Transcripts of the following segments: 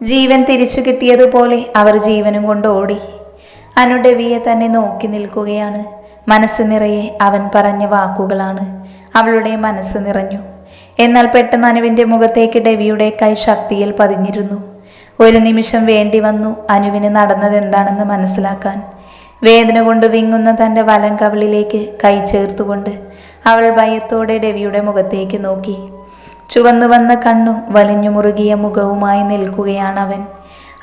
ജീവൻ തിരിച്ചു കിട്ടിയതുപോലെ അവർ ജീവനും കൊണ്ട് ഓടി. അനുഡവിയെ തന്നെ നോക്കി നിൽക്കുകയാണ്. മനസ്സ് നിറയെ അവൻ പറഞ്ഞ വാക്കുകളാണ്. അവളുടെ മനസ്സ് നിറഞ്ഞു. എന്നാൽ പെട്ടെന്ന് അനുവിന്റെ മുഖത്തേക്ക് ഡെവിയുടെ കൈ ശക്തിയിൽ പതിഞ്ഞിരുന്നു. ഒരു നിമിഷം വേണ്ടി വന്നു അനുവിന് നടന്നത് എന്താണെന്ന് മനസ്സിലാക്കാൻ. വേദന കൊണ്ട് വിങ്ങുന്ന തന്റെ വലം കവിളിലേക്ക് കൈ ചേർത്തുകൊണ്ട് അവൾ ഭയത്തോടെ ഡെവിയുടെ മുഖത്തേക്ക് നോക്കി. ചുവന്നു വന്ന കണ്ണും വലിഞ്ഞു മുറുകിയ മുഖവുമായി നിൽക്കുകയാണ് അവൻ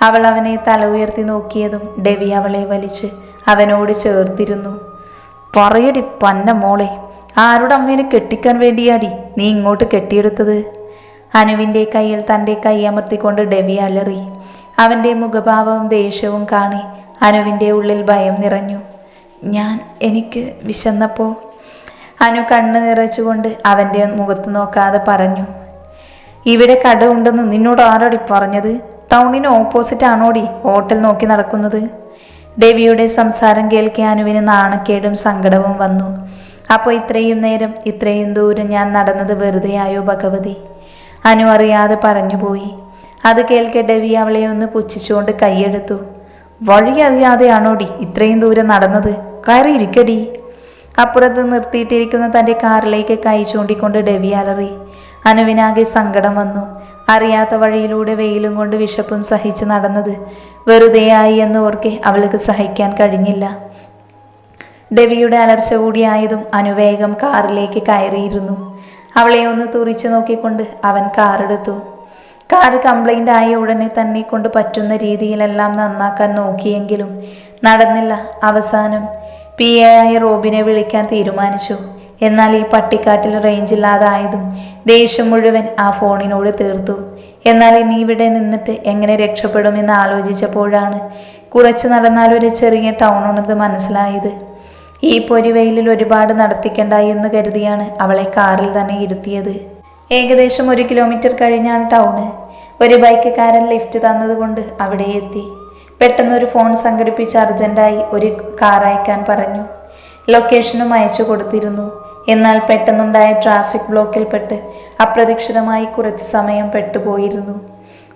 അവൾ അവനെ തല ഉയർത്തി നോക്കിയതും ഡെവി അവളെ വലിച്ച് അവനോട് ചേർത്തിരുന്നു. പറയടി പന്ന മോളെ ആരുടെ അമ്മേനെ കെട്ടിക്കാൻ വേണ്ടിയാടി നീ ഇങ്ങോട്ട് കെട്ടിയെടുത്തത്? അനുവിന്റെ കയ്യിൽ തന്റെ കൈ അമർത്തിക്കൊണ്ട് ഡെവി അലറി. അവന്റെ മുഖഭാവവും ദേഷ്യവും കാണി അനുവിന്റെ ഉള്ളിൽ ഭയം നിറഞ്ഞു. ഞാൻ എനിക്ക് വിശന്നപ്പോൾ അനു കണ്ണ് നിറച്ചുകൊണ്ട് അവന്റെ മുഖത്ത് നോക്കാതെ പറഞ്ഞു. ഇവിടെ കട ഉണ്ടെന്ന് നിന്നോട് ആരോടി പറഞ്ഞത്? ടൗണിന് ഓപ്പോസിറ്റ് ആണോടി ഹോട്ടൽ നോക്കി നടക്കുന്നത്? ഡെവിയുടെ സംസാരം കേൾക്കെ അനുവിന് നാണക്കേടും സങ്കടവും വന്നു. അപ്പോൾ ഇത്രയും നേരം ഇത്രയും ദൂരം ഞാൻ നടന്നത് വെറുതെയായോ ഭഗവതി? അനു അറിയാതെ പറഞ്ഞുപോയി. അത് കേൾക്കെ ഡെവി അവളെ ഒന്ന് പുച്ഛിച്ചുകൊണ്ട് കൈയെടുത്തു. വഴി അറിയാതെയാണോടി ഇത്രയും ദൂരം നടന്നത്? കയറിയിരിക്കടി. അപ്പുറത്ത് നിർത്തിയിട്ടിരിക്കുന്ന തന്റെ കാറിലേക്ക് കൈ ചൂണ്ടിക്കൊണ്ട് ഡെവി അലറി. അനുവിനാകെ സങ്കടം വന്നു. അറിയാത്ത വഴിയിലൂടെ വെയിലും കൊണ്ട് വിശപ്പും സഹിച്ച് നടന്നത് വെറുതെയായി എന്ന് ഓർക്കെ അവൾക്ക് സഹിക്കാൻ കഴിഞ്ഞില്ല. ഡെവിയുടെ അലർച്ച കൂടിയായതും അനുവേഗം കാറിലേക്ക് കയറിയിരുന്നു. അവളെ ഒന്ന് തുറിച്ചു നോക്കിക്കൊണ്ട് അവൻ കാറെടുത്തു കാർ കംപ്ലൈന്റ് ആയ ഉടനെ തന്നെ കൊണ്ട് പറ്റുന്ന രീതിയിലെല്ലാം നന്നാക്കാൻ നോക്കിയെങ്കിലും നടന്നില്ല. അവസാനം പി എ ആയ റോബിനെ വിളിക്കാൻ തീരുമാനിച്ചു. എന്നാൽ ഈ പട്ടിക്കാട്ടിൽ റേഞ്ച് ഇല്ലാതായതും ദേഷ്യം മുഴുവൻ ആ ഫോണിനോട് തീർത്തു. എന്നാൽ ഇനി ഇവിടെ നിന്നിട്ട് എങ്ങനെ രക്ഷപ്പെടുമെന്ന് ആലോചിച്ചപ്പോഴാണ് കുറച്ച് നടന്നാൽ ഒരു ചെറിയ ടൗൺ ഉണ്ടെന്ന് മനസ്സിലായത്. ഈ പൊരിവെയിലിൽ ഒരുപാട് നടത്തിക്കണ്ട എന്ന് കരുതിയാണ് അവളെ കാറിൽ തന്നെ ഇരുത്തിയത്. ഏകദേശം ഒരു കിലോമീറ്റർ കഴിഞ്ഞാണ് ടൗണ് ഒരു ബൈക്കുകാരൻ ലിഫ്റ്റ് തന്നതുകൊണ്ട് അവിടെ എത്തി. പെട്ടെന്ന് ഒരു ഫോൺ സംഘടിപ്പിച്ച് അർജന്റായി ഒരു കാർ അയക്കാൻ പറഞ്ഞു. ലൊക്കേഷനും അയച്ചു കൊടുത്തിരുന്നു. എന്നാൽ പെട്ടെന്നുണ്ടായ ട്രാഫിക് ബ്ലോക്കിൽപ്പെട്ട് അപ്രതീക്ഷിതമായി കുറച്ച് സമയം പെട്ടുപോയിരുന്നു.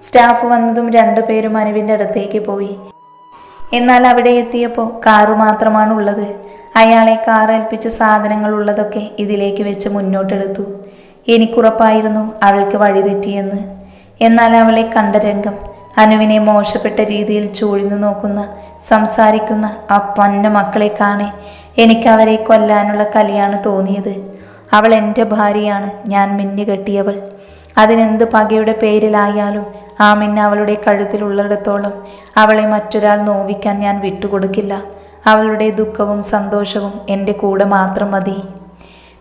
സ്റ്റാഫ് വന്നതും രണ്ടു പേരും അനുവിന്റെ അടുത്തേക്ക് പോയി. എന്നാൽ അവിടെ എത്തിയപ്പോൾ കാറു മാത്രമാണ് ഉള്ളത് അയാളെ കാർ ഏൽപ്പിച്ച സാധനങ്ങൾ ഉള്ളതൊക്കെ ഇതിലേക്ക് വെച്ച് മുന്നോട്ടെടുത്തു. എനിക്കുറപ്പായിരുന്നു അവൾക്ക് വഴിതെറ്റിയെന്ന്. എന്നാൽ അവളെ കണ്ട രംഗം അനുവിനെ മോശപ്പെട്ട രീതിയിൽ ചൂഴ്ന്നു നോക്കുന്ന സംസാരിക്കുന്ന ആ പൊന്ന മക്കളെ കാണെ എനിക്ക് അവരെ കൊല്ലാനുള്ള കലിയാണ് തോന്നിയത്. അവൾ എന്റെ ഭാര്യയാണ് ഞാൻ മിന്നു കെട്ടിയവൾ. അതിനെന്ത് പകയുടെ പേരിലായാലും ആ മിന്ന അവളുടെ കഴുത്തിലുള്ളിടത്തോളം അവളെ മറ്റൊരാൾ നോവിക്കാൻ ഞാൻ വിട്ടുകൊടുക്കില്ല. അവളുടെ ദുഃഖവും സന്തോഷവും എന്റെ കൂടെ മാത്രം മതി.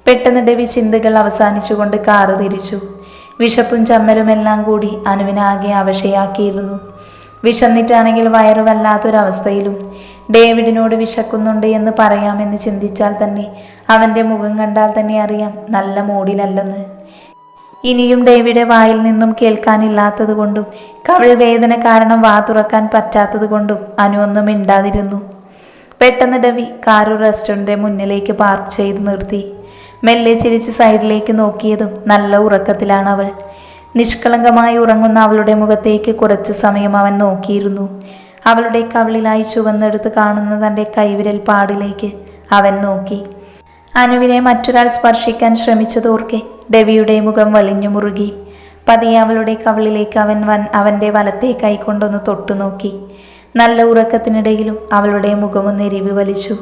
പെട്ടെന്ന് ഡെവി ചിന്തകൾ അവസാനിച്ചുകൊണ്ട് കാറ് തിരിച്ചു. വിശപ്പും ചമ്മലുമെല്ലാം കൂടി അനുവിനാകെ അവശയാക്കിയിരുന്നു. വിശന്നിട്ടാണെങ്കിൽ വയറു വല്ലാത്തൊരവസ്ഥയിലും ഡേവിഡിനോട് വിശക്കുന്നുണ്ട് എന്ന് പറയാമെന്ന് ചിന്തിച്ചാൽ തന്നെ അവന്റെ മുഖം കണ്ടാൽ തന്നെ അറിയാം നല്ല മൂടിലല്ലെന്ന്. ഇനിയും ഡേവിഡ് വായിൽ നിന്നും കേൾക്കാനില്ലാത്തത് കൊണ്ടും കവിൾ വേദന കാരണം വാ തുറക്കാൻ പറ്റാത്തത് കൊണ്ടും അനു ഒന്നും മിണ്ടാതിരുന്നു. പെട്ടെന്ന് ഡവി കാറു റെസ്റ്റോറന്റിന്റെ മുന്നിലേക്ക് പാർക്ക് ചെയ്ത് നിർത്തി. മെല്ലെ ചിരിച്ച് സൈഡിലേക്ക് നോക്കിയതും നല്ല ഉറക്കത്തിലാണ് അവൾ നിഷ്കളങ്കമായി ഉറങ്ങുന്ന അവളുടെ മുഖത്തേക്ക് കുറച്ച് സമയം അവൻ നോക്കിയിരുന്നു. അവളുടെ കവിളിലായി ചുവന്നെടുത്ത് കാണുന്ന തന്റെ കൈവിരൽ പാടിലേക്ക് അവൻ നോക്കി. അനുവിനെ മറ്റൊരാൾ സ്പർശിക്കാൻ ശ്രമിച്ചതോർക്കെ ഡെവിയുടെ മുഖം വലിഞ്ഞു മുറുകി. പതിയെ അവളുടെ കവിളിലേക്ക് അവൻ വൻ അവന്റെ വലത്തെ കൈകൊണ്ടൊന്ന് തൊട്ടു നോക്കി നല്ല ഉറക്കത്തിനിടയിലും അവളുടെ മുഖമൊന്ന് എരിവ് വലിച്ചു.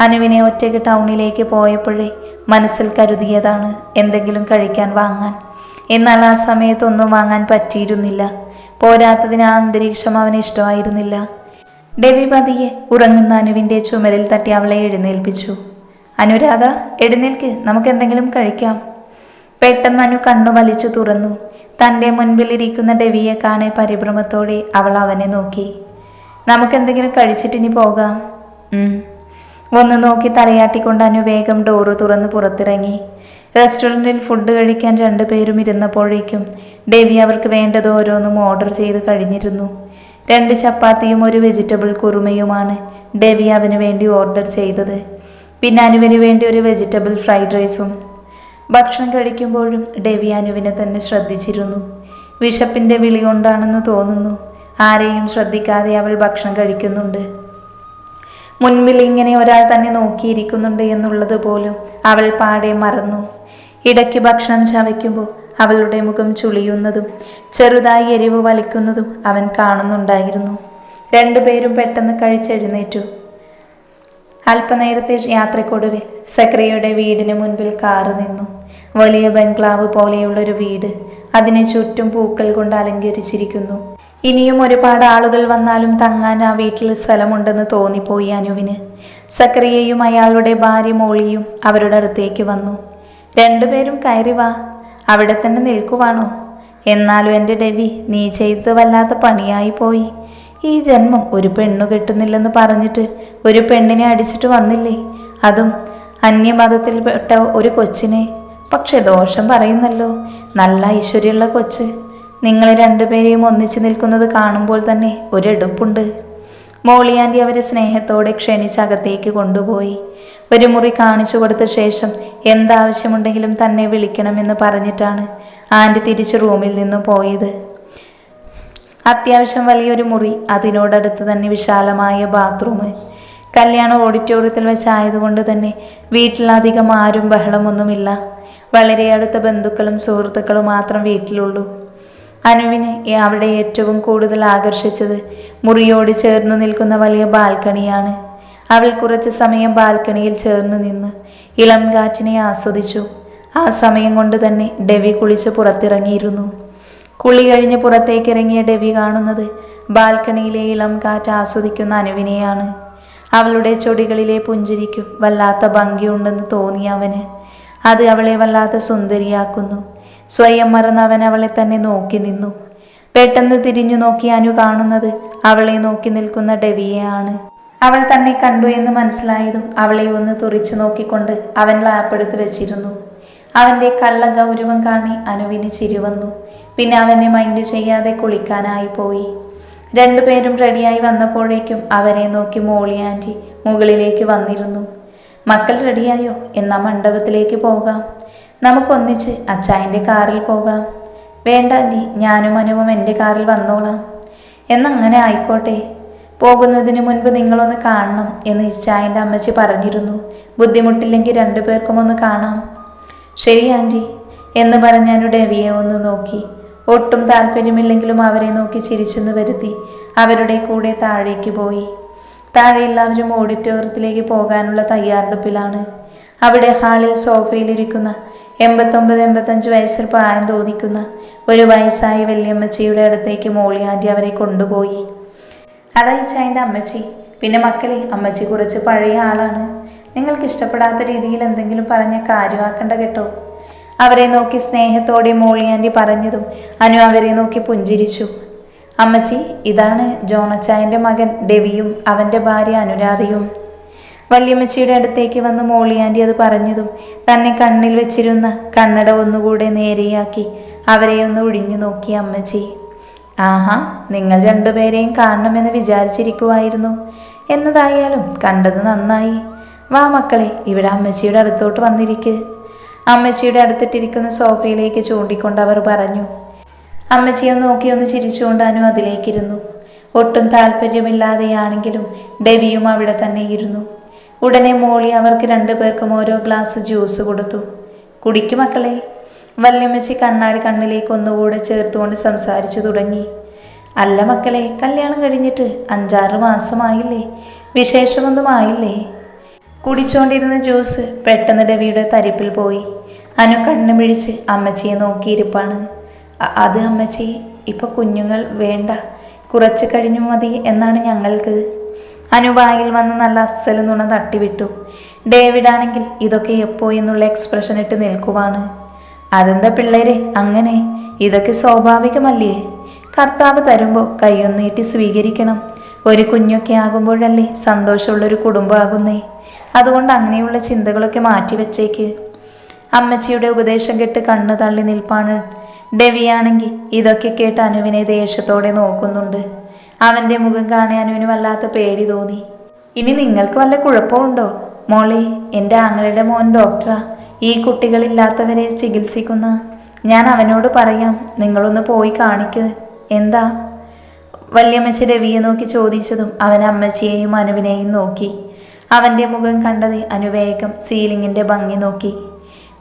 അനുവിനെ ഒറ്റയ്ക്ക് ടൗണിലേക്ക് പോയപ്പോഴേ മനസ്സിൽ കരുതിയതാണ് എന്തെങ്കിലും കഴിക്കാൻ വാങ്ങാൻ. എന്നാൽ ആ സമയത്തൊന്നും വാങ്ങാൻ പറ്റിയിരുന്നില്ല. പോരാത്തതിന് ആ അന്തരീക്ഷം അവന് ഇഷ്ടമായിരുന്നില്ല. ഡെവി പതിയെ ഉറങ്ങുന്ന അനുവിന്റെ ചുമലിൽ തട്ടി അവളെ എഴുന്നേൽപ്പിച്ചു. അനുരാധ എഴുന്നേൽക്ക്. നമുക്ക് എന്തെങ്കിലും കഴിക്കാം. പെട്ടെന്ന് അനു കണ്ണു വലിച്ചു തുറന്നു. തന്റെ മുൻപിലിരിക്കുന്ന ഡെവിയെ കാണെ പരിഭ്രമത്തോടെ അവൾ അവനെ നോക്കി. നമുക്കെന്തെങ്കിലും കഴിച്ചിട്ടിനി പോകാം. ഒന്ന് നോക്കി തലയാട്ടിക്കൊണ്ട് അനു വേഗം ഡോറ് തുറന്ന് പുറത്തിറങ്ങി. റെസ്റ്റോറന്റിൽ ഫുഡ് കഴിക്കാൻ രണ്ടുപേരും ഇരുന്നപ്പോഴേക്കും ഡേവി അവർക്ക് വേണ്ടത് ഓരോന്നും ഓർഡർ ചെയ്ത് കഴിഞ്ഞിരുന്നു. രണ്ട് ചപ്പാത്തിയും ഒരു വെജിറ്റബിൾ കുറുമയുമാണ് ഡേവി അവന് വേണ്ടി ഓർഡർ ചെയ്തത്. പിന്നെ അനുവിന് വേണ്ടി ഒരു വെജിറ്റബിൾ ഫ്രൈഡ് റൈസും ഭക്ഷണം കഴിക്കുമ്പോഴും ഡേവി അനുവിനെ തന്നെ ശ്രദ്ധിച്ചിരുന്നു. വിശപ്പിന്റെ വിളി കൊണ്ടാണെന്ന് തോന്നുന്നു. ആരെയും ശ്രദ്ധിക്കാതെ അവൾ ഭക്ഷണം കഴിക്കുന്നുണ്ട്. മുൻപിൽ ഇങ്ങനെ ഒരാൾ തന്നെ നോക്കിയിരിക്കുന്നുണ്ട് എന്നുള്ളത് പോലും അവൾ പാടെ മറന്നു. ഇടയ്ക്ക് ഭക്ഷണം ചവയ്ക്കുമ്പോൾ അവളുടെ മുഖം ചുളിയുന്നതും ചെറുതായി എരിവ് വലിക്കുന്നതും അവൻ കാണുന്നുണ്ടായിരുന്നു. രണ്ടുപേരും പെട്ടെന്ന് കഴിച്ചെഴുന്നേറ്റു. അല്പനേരത്തെ യാത്രക്കൊടുവിൽ സക്രിയയുടെ വീടിന് മുൻപിൽ കാറ് നിന്നു. വലിയ ബംഗ്ലാവ് പോലെയുള്ളൊരു വീട് അതിനെ ചുറ്റും പൂക്കൾ കൊണ്ട് അലങ്കരിച്ചിരിക്കുന്നു. ഇനിയും ഒരുപാട് ആളുകൾ വന്നാലും തങ്ങാൻ ആ വീട്ടിൽ സ്ഥലമുണ്ടെന്ന് തോന്നിപ്പോയി അനുവിന്. സക്രിയയും അയാളുടെ ഭാര്യ മോളിയും അവരുടെ അടുത്തേക്ക് വന്നു. രണ്ടുപേരും കയറി വാ. അവിടെ തന്നെ നിൽക്കുവാണോ? എന്നാലും എന്റെ ഡെവി നീ ചെയ്തത് വല്ലാത്ത പണിയായി പോയി. ഈ ജന്മം ഒരു പെണ്ണു കിട്ടുന്നില്ലെന്ന് പറഞ്ഞിട്ട് ഒരു പെണ്ണിനെ അടിച്ചിട്ട് വന്നില്ലേ? അതും അന്യമതത്തിൽപ്പെട്ട ഒരു കൊച്ചിനെ. പക്ഷെ ദോഷം പറയുന്നല്ലോ. നല്ല ഐശ്വര്യമുള്ള കൊച്ച്. നിങ്ങൾ രണ്ടുപേരെയും ഒന്നിച്ചു നിൽക്കുന്നത് കാണുമ്പോൾ തന്നെ ഒരെടുപ്പുണ്ട്. മോളിയാന്റി അവരെ സ്നേഹത്തോടെ ക്ഷണിച്ച് അകത്തേക്ക് കൊണ്ടുപോയി. ഒരു മുറി കാണിച്ചു കൊടുത്ത ശേഷം എന്താവശ്യമുണ്ടെങ്കിലും തന്നെ വിളിക്കണമെന്ന് പറഞ്ഞിട്ടാണ് ആന്റി തിരിച്ച് റൂമിൽ നിന്ന് പോയത്. അത്യാവശ്യം വലിയൊരു മുറി അതിനോടടുത്ത് തന്നെ വിശാലമായ ബാത്റൂം. കല്യാണ ഓഡിറ്റോറിയത്തിൽ വെച്ചായതുകൊണ്ട് തന്നെ വീട്ടിലധികം ആരും ബഹളമൊന്നുമില്ല. വളരെ അടുത്ത ബന്ധുക്കളും സുഹൃത്തുക്കളും മാത്രം വീട്ടിലുള്ളൂ. അനുവിന് അവിടെ ഏറ്റവും കൂടുതൽ ആകർഷിച്ചത് മുറിയോട് ചേർന്ന് നിൽക്കുന്ന വലിയ ബാൽക്കണിയാണ്. അവൾ കുറച്ച് സമയം ബാൽക്കണിയിൽ ചേർന്ന് നിന്ന് ഇളം കാറ്റിനെ ആസ്വദിച്ചു. ആ സമയം കൊണ്ട് തന്നെ ഡെവി കുളിച്ച് പുറത്തിറങ്ങിയിരുന്നു. കുളി കഴിഞ്ഞ് പുറത്തേക്ക് ഇറങ്ങിയ ഡെവി കാണുന്നത് ബാൽക്കണിയിലെ ഇളം കാറ്റ് ആസ്വദിക്കുന്ന അനുവിനെയാണ്. അവളുടെ ചൊടികളിലെ പുഞ്ചിരിക്കും വല്ലാത്ത ഭംഗിയുണ്ടെന്ന് തോന്നി അവന്. അത് അവളെ വല്ലാത്ത സുന്ദരിയാക്കുന്നു. സ്വയം മറന്ന് അവൻ അവളെ തന്നെ നോക്കി നിന്നു. പെട്ടെന്ന് തിരിഞ്ഞു നോക്കി അനു കാണുന്നത് അവളെ നോക്കി നിൽക്കുന്ന ഡെവിയെയാണ്. അവൾ തന്നെ കണ്ടു എന്ന് മനസ്സിലായതും അവളെ ഒന്ന് തുറിച്ചു നോക്കിക്കൊണ്ട് അവൻ ലാപ്പെടുത്ത് വെച്ചിരുന്നു. അവന്റെ കള്ള ഗൗരവം കാണി അനുവിന് ചിരിവന്നു പിന്നെ അവനെ മൈൻഡ് ചെയ്യാതെ കുളിക്കാനായി പോയി. രണ്ടുപേരും റെഡിയായി വന്നപ്പോഴേക്കും അവരെ നോക്കി മോളി ആന്റി മുകളിലേക്ക് വന്നിരുന്നു. മക്കൾ റെഡിയായോ എന്നാ മണ്ഡപത്തിലേക്ക് പോകാം. നമുക്കൊന്നിച്ച് അച്ചായന്റെ കാറിൽ പോകാം. വേണ്ട ആന്റി ഞാനും അനുവും എന്റെ കാറിൽ വന്നോളാം. എന്നങ്ങനെ ആയിക്കോട്ടെ. പോകുന്നതിന് മുൻപ് നിങ്ങളൊന്ന് കാണണം എന്ന് ഇച്ചായന്റെ അമ്മച്ചി പറഞ്ഞിരുന്നു. ബുദ്ധിമുട്ടില്ലെങ്കിൽ രണ്ടു പേർക്കും ഒന്ന് കാണാം. ശരി ആന്റി. എന്ന് പറഞ്ഞാനു ഡെവിയെ ഒന്ന് നോക്കി. ഒട്ടും താല്പര്യമില്ലെങ്കിലും അവരെ നോക്കി ചിരിച്ചെന്ന് വരുത്തി അവരുടെ കൂടെ താഴേക്ക് പോയി. താഴെ എല്ലാവരും ഓഡിറ്റോറിയത്തിലേക്ക് പോകാനുള്ള തയ്യാറെടുപ്പിലാണ്. അവിടെ ഹാളിൽ സോഫയിലിരിക്കുന്ന എൺപത്തൊമ്പത് എൺപത്തഞ്ച് വയസ്സിൽ പ്രായം തോന്നിക്കുന്ന ഒരു വയസ്സായ വല്യമ്മച്ചിയുടെ അടുത്തേക്ക് മോളി ആന്റി അവരെ കൊണ്ടുപോയി. അതയച്ച അതിന്റെ അമ്മച്ചി. പിന്നെ മക്കളെ അമ്മച്ചി കുറച്ച് പഴയ ആളാണ്. നിങ്ങൾക്ക് ഇഷ്ടപ്പെടാത്ത രീതിയിൽ എന്തെങ്കിലും പറഞ്ഞ കാര്യമാക്കണ്ട കേട്ടോ. അവരെ നോക്കി സ്നേഹത്തോടെ മോളി ആന്റി പറഞ്ഞതും അനു അവരെ നോക്കി പുഞ്ചിരിച്ചു. അമ്മച്ചി ഇതാണ് ജോണച്ചായന്റെ മകൻ ഡെവിയും അവന്റെ ഭാര്യ അനുരാധയും. വല്യമ്മച്ചിയുടെ അടുത്തേക്ക് വന്ന് മോളിയാന്റി അത് പറഞ്ഞതും തന്നെ കണ്ണിൽ വെച്ചിരുന്ന കണ്ണട ഒന്നുകൂടെ നേരെയാക്കി അവരെ ഒന്ന് ഒഴിഞ്ഞു നോക്കി അമ്മച്ചി. ആഹാ നിങ്ങൾ രണ്ടുപേരെയും കാണണമെന്ന് വിചാരിച്ചിരിക്കുമായിരുന്നു എന്നതായാലും കണ്ടത് നന്നായി. വാ മക്കളെ ഇവിടെ അമ്മച്ചിയുടെ അടുത്തോട്ട് വന്നിരിക്ക്. അമ്മച്ചിയുടെ അടുത്തിട്ടിരിക്കുന്ന സോഫയിലേക്ക് ചൂണ്ടിക്കൊണ്ട് അവർ പറഞ്ഞു. അമ്മച്ചിയെ നോക്കി ഒന്ന് ചിരിച്ചുകൊണ്ട് അനു അതിലേക്കിരുന്നു. ഒട്ടും താല്പര്യമില്ലാതെയാണെങ്കിലും ഡെവിയും അവിടെ തന്നെ ഇരുന്നു. ഉടനെ മോളി അവർക്ക് രണ്ടുപേർക്കും ഓരോ ഗ്ലാസ് ജ്യൂസ് കൊടുത്തു. കുടിക്കു മക്കളെ. വല്യമ്മച്ചി കണ്ണാടി കണ്ണിലേക്ക് ഒന്നുകൂടെ ചേർത്തുകൊണ്ട് സംസാരിച്ചു തുടങ്ങി. അല്ല മക്കളെ കല്യാണം കഴിഞ്ഞിട്ട് അഞ്ചാറ് മാസമായില്ലേ? വിശേഷമൊന്നും ആയില്ലേ? കുടിച്ചുകൊണ്ടിരുന്ന ജ്യൂസ് പെട്ടെന്ന് രവിയുടെ തരിപ്പിൽ പോയി. അനു കണ്ണു പിഴിച്ച് അമ്മച്ചിയെ നോക്കിയിരിപ്പാണ്. "അ- അത് അമ്മച്ചി ഇപ്പൊ കുഞ്ഞുങ്ങൾ വേണ്ട. കുറച്ച് കഴിഞ്ഞു മതി എന്നാണ് ഞങ്ങൾക്ക്. അനുവായിൽ വന്ന് നല്ല അസ്സൽ നുണ തട്ടിവിട്ടു. ഡേവിഡ് ആണെങ്കിൽ ഇതൊക്കെ എപ്പോ എന്നുള്ള എക്സ്പ്രഷൻ ഇട്ട് നിൽക്കുവാണ്. അതെന്താ പിള്ളേരെ അങ്ങനെ? ഇതൊക്കെ സ്വാഭാവികമല്ലേ? കർത്താവ് തരുമ്പോൾ കൈയൊന്നീട്ടി സ്വീകരിക്കണം. ഒരു കുഞ്ഞൊക്കെ ആകുമ്പോഴല്ലേ സന്തോഷമുള്ളൊരു കുടുംബമാകുന്നേ. അതുകൊണ്ട് അങ്ങനെയുള്ള ചിന്തകളൊക്കെ മാറ്റി വെച്ചേക്ക് അമ്മച്ചിയുടെ ഉപദേശം കെട്ട് കണ്ണു തള്ളി നിൽപ്പാണ്. ഡെവിയാണെങ്കിൽ ഇതൊക്കെ കേട്ട് അനുവിനെ ദേഷ്യത്തോടെ നോക്കുന്നുണ്ട്. അവന്റെ മുഖം കാണാൻ അനുവിന് വല്ലാത്ത പേടി തോന്നി. ഇനി നിങ്ങൾക്ക് വല്ല കുഴപ്പമുണ്ടോ മോളെ എന്റെ ആങ്ങളുടെ മോൻ ഡോക്ടറാ. ഈ കുട്ടികളില്ലാത്തവരെ ചികിത്സിക്കുന്ന. ഞാൻ അവനോട് പറയാം നിങ്ങളൊന്ന് പോയി കാണിക്ക്. എന്താ? വല്യമ്മച്ചി രവിയെ നോക്കി ചോദിച്ചതും അവൻ അമ്മച്ചിയെയും അനുവിനെയും നോക്കി. അവന്റെ മുഖം കണ്ടത് അനുവേഗം സീലിങ്ങിന്റെ ഭംഗി നോക്കി.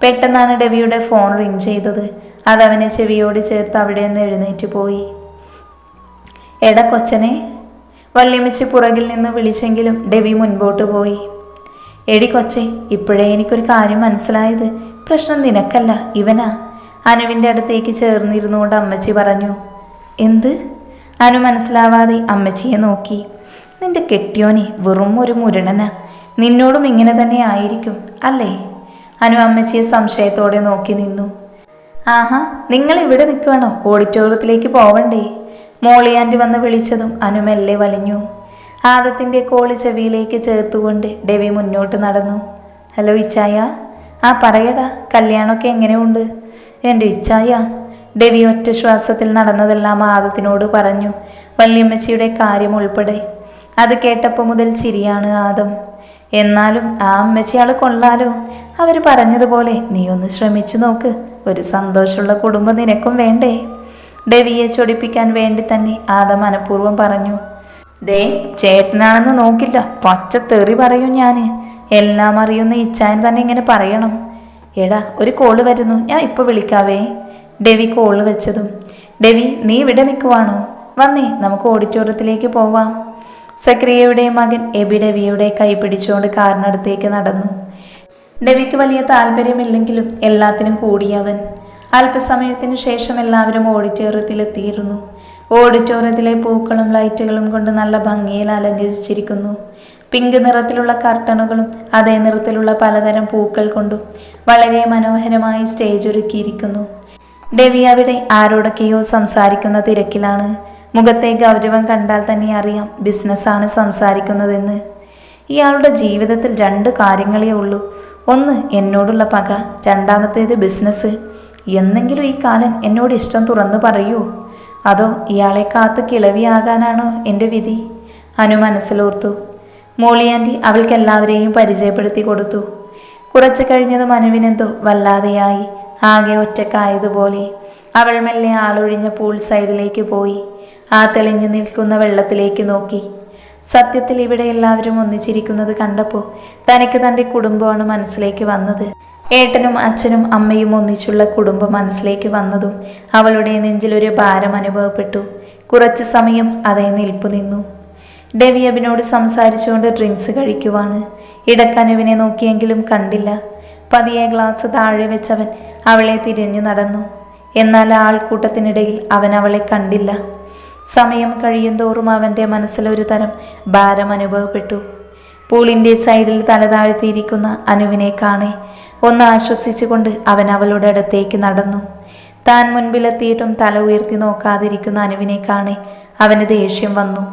പെട്ടെന്നാണ് രവിയുടെ ഫോൺ റിങ് ചെയ്തത്. അതവനെ ചെവിയോട് ചേർത്ത് അവിടെ നിന്ന് എഴുന്നേറ്റ് പോയി. എട കൊച്ചനെ വല്യമ്മച്ചി പുറകിൽ നിന്ന് വിളിച്ചെങ്കിലും ഡെവി മുൻപോട്ട് പോയി. എടി കൊച്ചെ ഇപ്പോഴേ എനിക്കൊരു കാര്യം മനസ്സിലായത്. പ്രശ്നം നിനക്കല്ല ഇവനാ. അനുവിന്റെ അടുത്തേക്ക് ചേർന്നിരുന്നുകൊണ്ട് അമ്മച്ചി പറഞ്ഞു എന്ത്? അനു മനസ്സിലാവാതെ അമ്മച്ചിയെ നോക്കി. നിന്റെ കെട്ടിയോനെ വെറും ഒരു മുരണനാ. നിന്നോടും ഇങ്ങനെ തന്നെ ആയിരിക്കും അല്ലേ? അനു അമ്മച്ചിയെ സംശയത്തോടെ നോക്കി നിന്നു. ആഹാ നിങ്ങൾ ഇവിടെ നിൽക്കുവാണോ ഓഡിറ്റോറിയത്തിലേക്ക് പോവണ്ടേ? മോളിയാന്റി വന്ന് വിളിച്ചതും അനുമെല്ലെ വലിഞ്ഞു. ആദത്തിന്റെ കോളി ചെവിയിലേക്ക് ചേർത്തുകൊണ്ട് ഡെവി മുന്നോട്ട് നടന്നു. ഹലോ ഇച്ചായ ആ പറയടാ കല്യാണമൊക്കെ എങ്ങനെയുണ്ട്? എന്റെ ഇച്ചായ ഡെവി ഒറ്റ ശ്വാസത്തിൽ നടന്നതെല്ലാം ആദത്തിനോട് പറഞ്ഞു. വല്യമ്മച്ചിയുടെ കാര്യം ഉൾപ്പെടെ. അത് കേട്ടപ്പോൾ മുതൽ ചിരിയാണ് ആദം. എന്നാലും ആ അമ്മച്ചിയാൾ കൊള്ളാലോ. അവർ പറഞ്ഞതുപോലെ നീ ഒന്ന് ശ്രമിച്ചു നോക്ക്. ഒരു സന്തോഷമുള്ള കുടുംബം നിനക്കും വേണ്ടേ? ഡെവിയെ ചൊടിപ്പിക്കാൻ വേണ്ടി തന്നെ ആദം മനഃപൂർവം പറഞ്ഞു ദേ ചേട്ടനാണെന്ന് നോക്കില്ല. പച്ച തെറി പറയൂ ഞാൻ എല്ലാം അറിയുന്ന ഇച്ചായൻ തന്നെ ഇങ്ങനെ പറയണം. എടാ ഒരു കോൾ വരുന്നു. ഞാൻ ഇപ്പോൾ വിളിക്കാവേ. ഡെവി കോൾ വെച്ചതും ഡെവി നീ ഇവിടെ നിൽക്കുവാണോ? വന്നേ നമുക്ക് ഓഡിറ്റോറിയത്തിലേക്ക് പോവാം. സക്രിയയുടെ മകൻ എബി ഡെവിയുടെ കൈ പിടിച്ചുകൊണ്ട് കാറിനടുത്തേക്ക് നടന്നു. ഡെവിക്ക് വലിയ താല്പര്യമില്ലെങ്കിലും എല്ലാത്തിനും കൂടിയവൻ അല്പസമയത്തിനു ശേഷം എല്ലാവരും ഓഡിറ്റോറിയത്തിലെത്തിയിരുന്നു. ഓഡിറ്റോറിയത്തിലെ പൂക്കളും ലൈറ്റുകളും കൊണ്ട് നല്ല ഭംഗിയിൽ അലങ്കരിച്ചിരിക്കുന്നു. പിങ്ക് നിറത്തിലുള്ള കർട്ടണുകളും അതേ നിറത്തിലുള്ള പലതരം പൂക്കൾ കൊണ്ടും വളരെ മനോഹരമായി സ്റ്റേജ് ഒരുക്കിയിരിക്കുന്നു. ഡെവി അവിടെ ആരോടൊക്കെയോ സംസാരിക്കുന്ന തിരക്കിലാണ്. മുഖത്തെ ഗൗരവം കണ്ടാൽ തന്നെ അറിയാം ബിസിനസ്സാണ് സംസാരിക്കുന്നതെന്ന്. ഇയാളുടെ ജീവിതത്തിൽ രണ്ട് കാര്യങ്ങളേ ഉള്ളൂ. ഒന്ന് എന്നോടുള്ള പക. രണ്ടാമത്തേത് ബിസിനസ് എന്നെങ്കിലും ഈ കാലൻ എന്നോട് ഇഷ്ടം തുറന്നു പറയൂ. അതോ ഇയാളെ കാത്ത് കിളവിയാകാനാണോ എന്റെ വിധി? അനു മനസ്സിലോർത്തു. മോളിയാന്റി അവൾക്ക് എല്ലാവരെയും പരിചയപ്പെടുത്തി കൊടുത്തു. കുറച്ചു കഴിഞ്ഞതും അനുവിനെന്തോ വല്ലാതെയായി. ആകെ ഒറ്റക്കായതുപോലെ. അവൾ മെല്ലെ ആളൊഴിഞ്ഞ പൂൾ സൈഡിലേക്ക് പോയി. ആ തെളിഞ്ഞു നിൽക്കുന്ന വെള്ളത്തിലേക്ക് നോക്കി. സത്യത്തിൽ ഇവിടെ എല്ലാവരും ഒന്നിച്ചിരിക്കുന്നത് കണ്ടപ്പോൾ തനിക്ക് തന്റെ കുടുംബമാണ് മനസ്സിലേക്ക് വന്നത്. ഏട്ടനും അച്ഛനും അമ്മയും ഒന്നിച്ചുള്ള കുടുംബം മനസ്സിലേക്ക് വന്നതും അവളുടെ നെഞ്ചിലൊരു ഭാരം അനുഭവപ്പെട്ടു. കുറച്ചു സമയം അതേ നിൽപ്പു നിന്നു. ഡെവിയബിനോട് സംസാരിച്ചുകൊണ്ട് ഡ്രിങ്ക്സ് കഴിക്കുവാണ്. ഇടക്കനുവിനെ നോക്കിയെങ്കിലും കണ്ടില്ല. പതിയെ ഗ്ലാസ് താഴെ വെച്ചവൻ അവളെ തിരിഞ്ഞു നടന്നു. എന്നാൽ ആൾക്കൂട്ടത്തിനിടയിൽ അവൻ അവളെ കണ്ടില്ല. സമയം കഴിയുന്തോറും അവന്റെ മനസ്സിലൊരു തരം ഭാരം അനുഭവപ്പെട്ടു. പൂളിന്റെ സൈഡിൽ തലതാഴ്ത്തിയിരിക്കുന്ന അനുവിനെ കാണെ ഒന്ന് ആശ്വസിച്ചുകൊണ്ട് അവൻ അവളുടെ അടുത്തേക്ക് നടന്നു. താൻ മുൻപിലെത്തിയിട്ടും തല ഉയർത്തി നോക്കാതിരിക്കുന്ന അനുവിനെ കാണെ അവന് ദേഷ്യം വന്നു.